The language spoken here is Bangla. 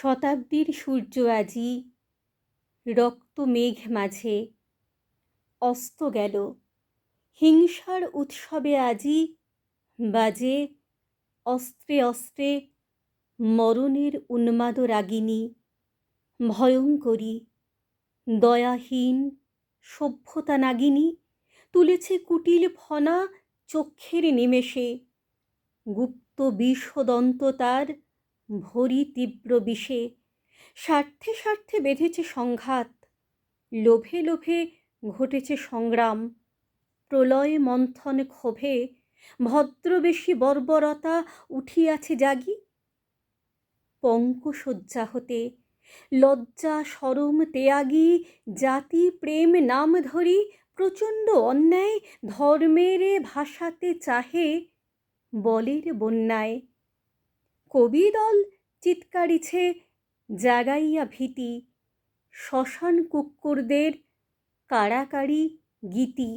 শতাব্দীর সূর্য আজি, রক্ত মেঘ মাঝে, অস্ত গেল। হিংসার উৎসবে আজি বাজে, অস্ত্রে অস্ত্রে মরণের উন্মাদ রাগিনী ভয়ঙ্করী, দয়াহীন, সভ্যতা নাগিনী, তুলেছে কুটিল ফনা চক্ষের নিমেষে। গুপ্ত বিষদন্ত তার ভরি তীব্র বিষে, স্বার্থে স্বার্থে বেঁধেছে সংঘাত, লোভে লোভে ঘটেছে সংগ্রাম, প্রলয় মন্থন ক্ষোভে ভদ্রবেশী বর্বরতা উঠিয়াছে জাগি। পঙ্কশয্যা হতে লজ্জা সরম ত্যাগী, জাতি প্রেম নাম ধরি, প্রচণ্ড অন্যায় ধর্মের ভাষাতে চাহে, বলের বন্যায় কবিদল চিৎকারিছে জাগাইয়া ভীতি শ্মশান কুক্কুরদের কাড়াকাড়ি গীতি।